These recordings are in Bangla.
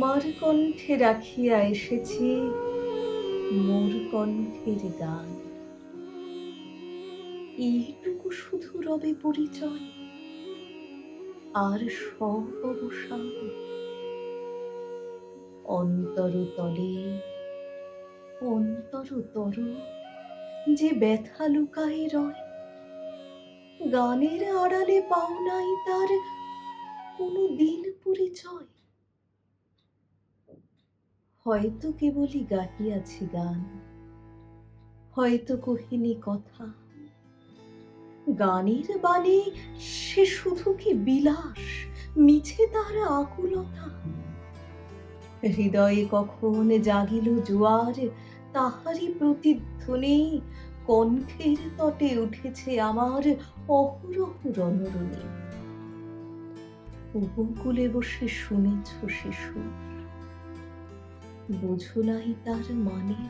তোমার কণ্ঠে রাখিয়া এসেছি মোর কণ্ঠের গান এইটুকু শুধু রবে পরিচয়, আর সব অবসান অন্তরতলে অন্তরতর যে ব্যথা লুকায় রয়, গানের আড়ালে পাও নাই তার কোনো দিন পরিচয়। হয়তো কেবলই গাহিয়াছি গান। হয়তো কহিনি কথা। গানের বাণী সে শুধু কি বিলাস, মিছে তার আকুলতা? হৃদয়ে কখন জাগিল জোয়ার, তাহারই প্রতিধ্বনি। কণ্ঠের তটে উঠেছে আমার অহরহ রণরণী। উপকূলে বসে শুনেছ শিশু বুঝো নাই তার মানে।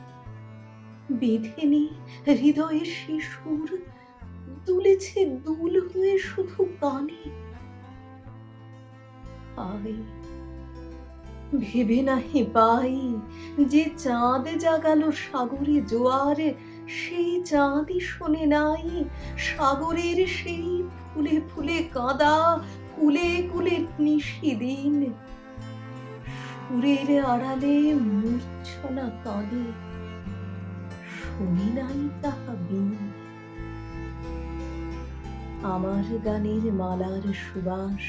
বেঁধেনি হৃদয়ে শিশুর তুলেছে দুল হয়ে শুধু আয় ভেবে নাহি পাই যে চাঁদ জাগালো সাগরে জোয়ার, সেই চাঁদই শোনে নাই সাগরের সেই ফুলে ফুলে কাদা, কুলে কুলে নিশি দিন। সুরের আড়ালে মূর্ছনা কাঁদে শুনি নাই তাহা আমার গানের মালার সুবাস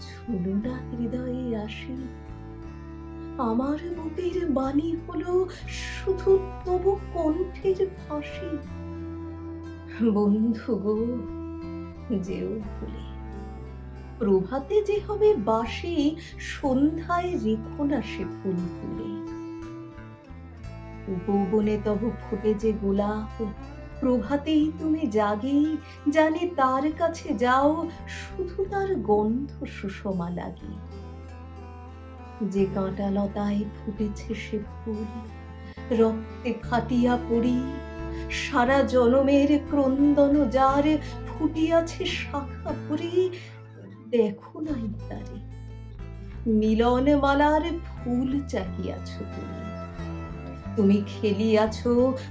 ছুলো না হৃদয়ে আসি। আমার বুকের বাণী হলো শুধু তবু কণ্ঠের ফাঁসি। বন্ধু গো, যেও ভুলে প্রভাতে যে হবে বাসি সন্ধ্যায় রেখো না সে ফুল। তুলে উপবনে তব ফুটে যে গোলাপ, প্রভাতেই তুমি জাগে, জানে তার কাছে যাও, শুধু তার গন্ধ সুষমা লাগে। যে কাঁটা লতায় ফুটেছে সে ফুল, রক্তে ফাটিয়া পড়ি, সারা জনমের ক্রন্দন যার ফুটিয়াছে শাখা ভরি দেখো নাই তারে। মিলন মালার ফুল চাহিয়াছ তুমি। তুমি খেলিয়াছ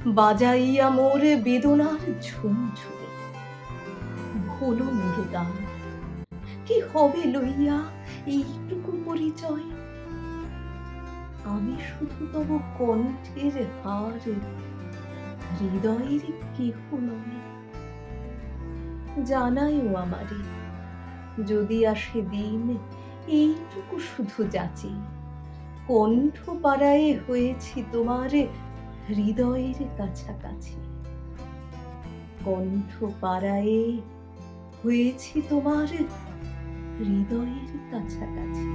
বাজাইয়া মোর বেদনার ঝুমঝুমে। ভোলো মোর গান, কি হবে লইয়া এইটুকু পরিচয়? আমি শুধু তব কণ্ঠের হার, হৃদয়ের কেহ নয়। জানাইও আমারে যদি আসে দিন, এইটুকু শুধু যাচি। কণ্ঠ পাড়ায় হয়েছি তোমার হৃদয়ের কাছাকাছি। কণ্ঠ পাড়ায় হয়েছি তোমার হৃদয়ের কাছাকাছি।